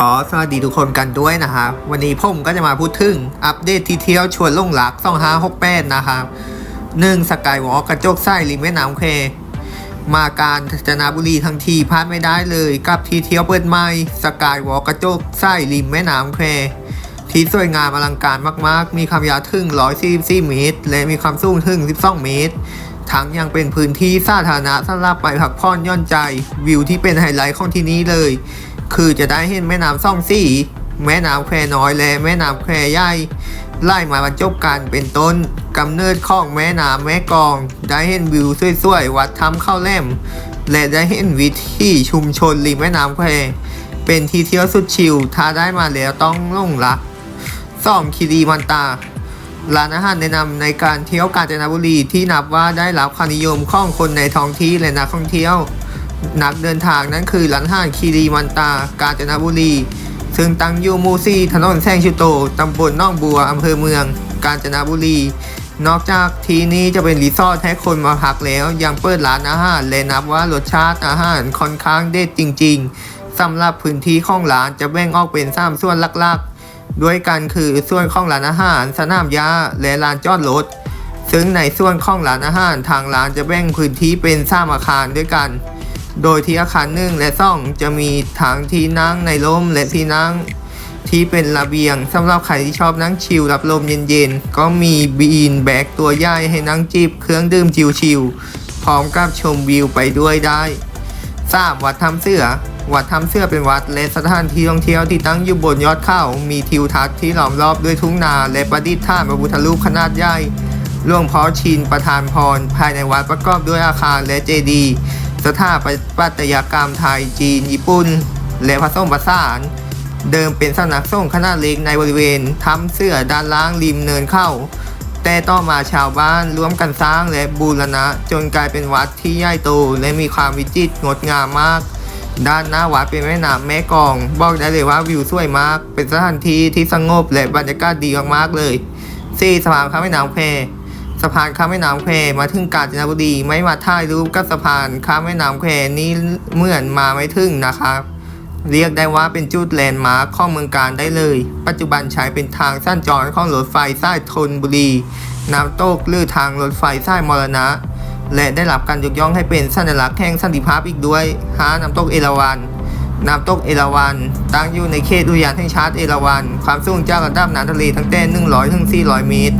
ขอสวัสดีทุกคนกันด้วยนะครับ วันนี้ผมก็จะมาพูดถึง อัปเดตที่เที่ยวชวนลงหลัก 2568 นะครับหนึ่งสกายวอล์กกระจกไส้ริมแม่น้ำเค มาการจนบุรีทั้งทีพลาดไม่ได้เลย กับที่เที่ยวเปิดใหม่สกายวอล์กกระจกไส้ริมแม่น้ำเค ที่สวยงามอลังการมากๆ มีความยาวถึง 144 เมตร และมีความสูงถึง 12 เมตรทั้งยังเป็นพื้นที่สาธารณะสำหรับไปพักผ่อนย่อนใจ วิวที่เป็นไฮไลท์ของที่นี้เลย คือจะได้เห็นแม่น้ำซ่องสีแม่น้ำแควน้อยและแม่น้ำแควใหญ่ไล่มาบรรจบกันเป็นต้นกำเนิดของแม่น้ำแม่กอง ได้เห็นวิวสวยๆวัดถ้ำเข้าแหลมและได้เห็นวิถีชุมชนริมแม่น้ำแควเป็นที่เที่ยวสุดชิลถ้าได้มาแล้วต้องลงรักซ่องคีรีมันตาร้านอาหารแนะนำในการเที่ยวกาญจนบุรีที่นับว่าได้รับความนิยมของคนในท้องที่และนักท่องเที่ยว นักเดินทางนั้นคือร้านอาหารคีรีมันตากาญจนบุรี ซึ่งตั้งอยู่มูซี่ถนนแซงชิโตตำบลน่องบัวอำเภอเมือง กาญจนบุรี นอกจากที่นี้จะเป็นรีสอร์ทให้คนมาพักแล้วยังเปิดร้านอาหารและนับว่ารสชาติอาหารค่อนข้างเด็ดจริง ๆสำหรับพื้นที่ของร้านจะแบ่งออกเป็นสามส่วนหลักๆ ด้วยกันคือส่วนของร้านอาหาร สนามหญ้าและลานจอดรถซึ่งในส่วนของร้านอาหารทางร้านจะแบ่งพื้นที่เป็นสามอาคารด้วยกัน โดยที่อาคารหนึ่งและสองจะมีทั้งที่นั่งในร่มและที่นั่งที่เป็นระเบียงสำหรับใครที่ชอบนั่งชิลรับลมเย็นๆ ก็มีบีนแบกตัวย่ายให้นั่งจิบเครื่องดื่มชิลๆพร้อมกับชมวิวไปด้วยได้ 3. วัดถ้ำเสือ วัดถ้ำเสือเป็นวัดและสถานที่ท่องเที่ยวที่ตั้งอยู่บนยอดเขามีทิวทัศน์ที่ล้อมรอบด้วยทุ่งนา และประดิษฐานพระพุทธรูปขนาดใหญ่หลวงพ่อชินประธานพร ภายในวัดประกอบด้วยอาคารและเจดีย์ สถาปัตยกรรมไทยจีน ญี่ปุ่น และผสมผสาน เดิมเป็นสำนักส่งขนาดเล็กในบริเวณถ้ำเสื้อด้านล่างริมเนินเข้า แต่ต่อมาชาวบ้านร่วมกันสร้างและบูรณะ จนกลายเป็นวัดที่ใหญ่โตและมีความวิจิตรงดงามมาก ด้านหน้าวัดเป็นแม่น้ำแม่กอง บอกได้เลยว่าวิวสวยมาก เป็นสถานที่ที่สงบและบรรยากาศดีมากๆเลยสี่สะพานข้ามแม่น้ำแควสะพานข้ามแม่น้ำแควมาถึงกาญจนบุรี ไม่มาถ่ายรูปกับสะพานข้ามแม่น้ำแควนี้เหมือนมาไม่ถึงนะครับ เรียกได้ว่าเป็นจุดแลนด์มาร์คของเมืองการได้เลย ปัจจุบันใช้เป็นทางสั้นจรของรถไฟสายธนบุรี น้ำตกหรือทางรถไฟสายมรณะ และได้รับการยกย่องให้เป็นสัญลักษณ์แห่งสันติภาพอีกด้วยหาน้ำตกเอราวัณน้ำตกเอราวัณตั้งอยู่ในเขตอุทยานแห่งชาติเอราวัณความสูงจากระดับน้ำทะเลตั้งแต่100ถึง400 เมตร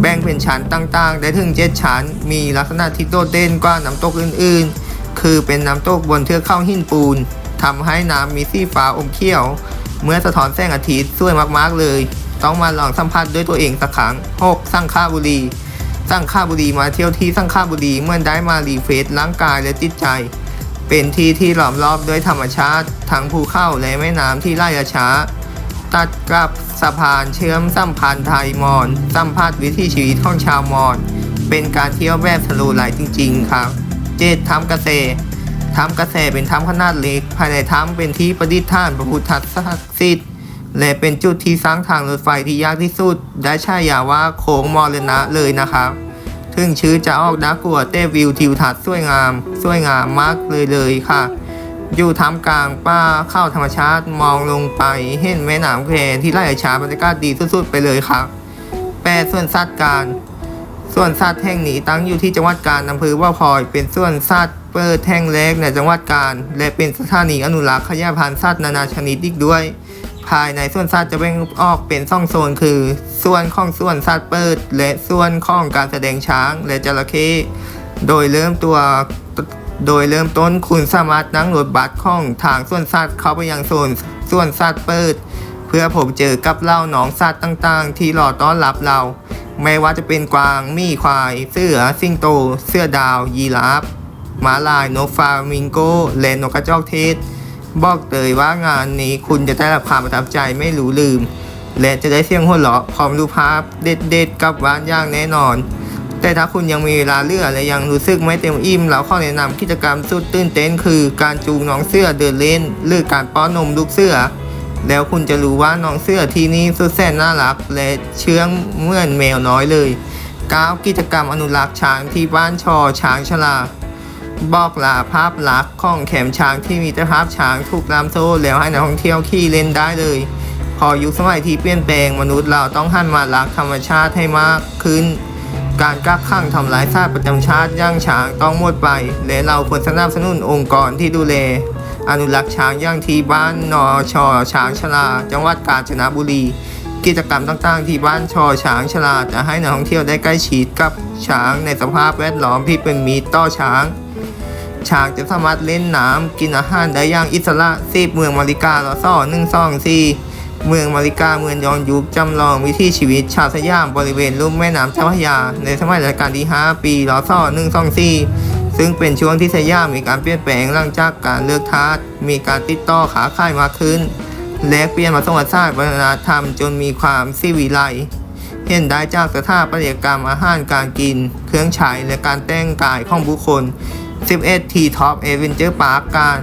แบ่งเป็นชั้นต่างๆ ได้ถึง 7 ชั้น มีลักษณะที่โดดเด่นกว่าน้ำตกอื่นๆ คือเป็นน้ำตกบนเทือกเขาหินปูนทำให้น้ำมีสีฟ้าอมเขียว เมื่อสะท้อนแสงอาทิตย์สวยมากๆเลย ต้องมาลองสัมผัสด้วยตัวเองสักครั้ง 6. สังขาบุรีสังขาบุรีมาเที่ยวที่สังขาบุรีเมื่อได้มารีเฟรชร่างกายและจิตใจ เป็นที่ที่ล้อมรอบด้วยธรรมชาติทั้งภูเขาและแม่น้ำที่ไหลช้า ตัดกับสะพานเชื่อมสัมพันธ์ไทยมอญสัมผัสวิถีชีวิตของชาวมอญเป็นการเที่ยวแบบสโลว์ไลฟ์จริง ๆ ครับเจ็ดถ้ำเกษตรถ้ำเกษตรเป็นถ้ำขนาดเล็ก ภายในถ้ำเป็นที่ประดิษฐานพระพุทธศักดิ์สิทธิ์ และเป็นจุดที่สร้างทางรถไฟที่ยากที่สุด ได้ฉายาว่าโค้งมรณะเลยนะครับถึงชื่อจะออกน่ากลัวแต่วิวทิวทัศน์สวยงาม สวยงามมากเลยเลยค่ะ อยู่ท่ามกลางป่าเข้าธรรมชาติมองลงไปเห็นแม่น้ำแควที่ไหลช้าบรรยากาศดีสุดๆไปเลยครับแปดส่วนสัตว์การส่วนสัตว์แห่งนี้ตั้งอยู่ที่จังหวัดกาญอำเภอว่าพลอย เป็นส่วนสัตว์เปิดแห่งแรกในจังหวัดกาญและเป็นสถานีอนุรักษ์ขยายพันธุ์สัตว์นานาชนิดอีกด้วย ภายในส่วนสัตว์จะแบ่งออกเป็นสองโซนคือ ส่วนของส่วนสัตว์เปิด และส่วนของการแสดงช้างและจระเข้โดยเริ่มตัว โดยเริ่มต้นคุณสามารถนั่งรถบัสของทางส่วนสัตว์เข้าไปยังโซนส่วนสัตว์เปิด เพื่อผมเจอกับเล่าหนองสัตว์ต่างๆ ที่รอต้อนรับเรา ไม่ว่าจะเป็นกวางมีควาย เสือสิงโต เสื้อดาว ยีราฟม้าลายนกฟามิงโกและนกกระจอกเทศ บอกเลยว่างานนี้คุณจะได้รับความประทับใจไม่รู้ลืม และจะได้เสียงหัวเราะพร้อมรูปภาพเด็ดๆกับร้านอย่างแน่นอน แต่ถ้าคุณยังมีเวลาเลือกและยังรู้สึกไม่เต็มอิ่มเราขอแนะนำกิจกรรมสุดตื่นเต้นคือการจูงน้องเสื้อเดินเล่น หรือการป้อนนมลูกเสื้อ แล้วคุณจะรู้ว่าน้องเสื้อที่นี่สุดแสนน่ารัก และเชื่องเหมือนแมวน้อยเลย9กิจกรรมอนุรักษ์ช้างที่บ้านชอช้างชลาบอกลาภาพลักษณ์ของแขมช้างที่มีแต่ภาพช้างถูกลามโซ่แล้วให้นักท่องเที่ยวขี่เล่นได้เลย พอยุคสมัยที่เปลี่ยนแปลงมนุษย์เราต้องหันมารักธรรมชาติให้มากขึ้น การกักขังทำลายชาติประจำชาติย่างช้างต้องหมดไป และเราควรสนับสนุนองค์กรที่ดูแลอนุรักษ์ช้างย่างที่บ้านนอชอช้างชลา จังหวัดกาญจนบุรี กิจกรรมต่างๆ ที่บ้านชอช้างชลาจะให้นักท่องเที่ยวได้ใกล้ชิดกับช้างในสภาพแวดล้อมที่เป็นมิตรต่อช้าง ช้างจะสามารถเล่นน้ำกินอาหารได้อย่างอิสระซีบเมืองมาริกาลอซ่อหนึ่งสองสี่ เมืองมาริกาเมืองย้อนยุคจำลองวิถีชีวิตชาวสยามบริเวณลุ่มแม่น้ำเจ้าพระยา ในสมัยรัชกาลที่ 5 ปีลอซ่อหนึ่งสองสี่ซึ่งเป็นช่วงที่สยามมีการเปลี่ยนแปลงหลังจากการเลือกทาสมีการติดต่อขาขายมากขึ้น และเปลี่ยนมาสมวัติศาสตร์วัฒนธรรมจนมีความสิวิไลเห็นได้จากสถาปัตยกรรมอาหารการกิน เครื่องใช้และการแต่งกายของบุคคล 11 T Top Adventure Park การ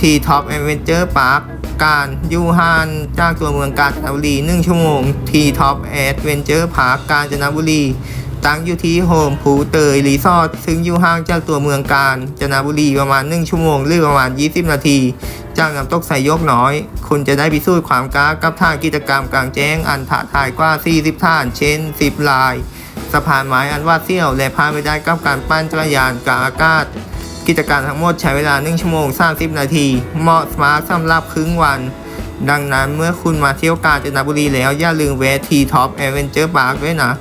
T Top Adventure Park การยู่ห่างจากตัวเมืองกาญจนบุรี 1 ชั่วโมง T Top Adventure Park กาญจนบุรีตั้งอยู่ที่โฮมภูเตยรีสอร์ทซึ่งอยู่ห่างจากตัวเมืองกาญจนบุรีประมาณ 1 ชั่วโมง หรือประมาณ 20 นาที จากน้ำตกไซยกน้อย คุณจะได้พิสูจน์ความกล้ากับท่ากิจกรรมกลางแจ้งอันท้าทายกว่า 40 ท่าน เช่น 10 ลาย สะพานไม้อันวาดเสี้ยว และพาไปได้กับการปั้นจักรยานกลางอากาศ กิจการทั้งหมดใช้เวลา 1 ชั่วโมง 30 นาที เหมาะสมาร์ทสำหรับครึ่งวัน ดังนั้นเมื่อคุณมาเที่ยวกาญจนบุรีแล้ว อย่าลืมแวะทีท็อปแอเวนเจอร์พาร์คด้วยนะ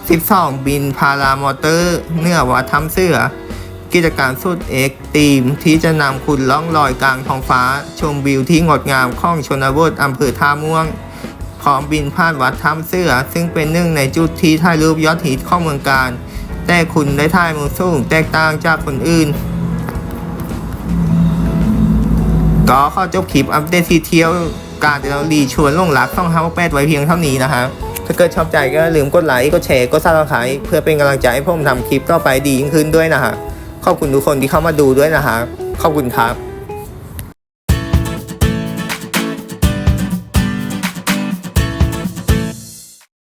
12 บินพารามอเตอร์เนื้อวัดทำเสื้อ กิจการสุดเอกตีม ที่จะนำคุณล่องลอยกลางท้องฟ้า ชมวิวที่งดงามของชนบทอำเภอท่าม่วงพร้อมบินผ่านวัดถ้ำเสื้อ ซึ่งเป็นหนึ่งในจุดที่ถ่ายรูปยอดฮิตของเมืองการ แต่คุณได้ถ่ายมุมสูงแตกต่างจากคนอื่น ก็ขอจบคลิปอัปเดตที่เที่ยวการเดลีชวนลงรักต้องห้าแปดไว้เพียงเท่านี้นะฮะถ้าเกิดชอบใจก็ลืมกดไลค์กดแชร์กดซับสไครต์เพื่อเป็นกำลังใจให้ผมทำคลิปต่อไปดียิ่งขึ้นด้วยนะฮะขอบคุณทุกคนที่เข้ามาดูด้วยนะฮะขอบคุณครับ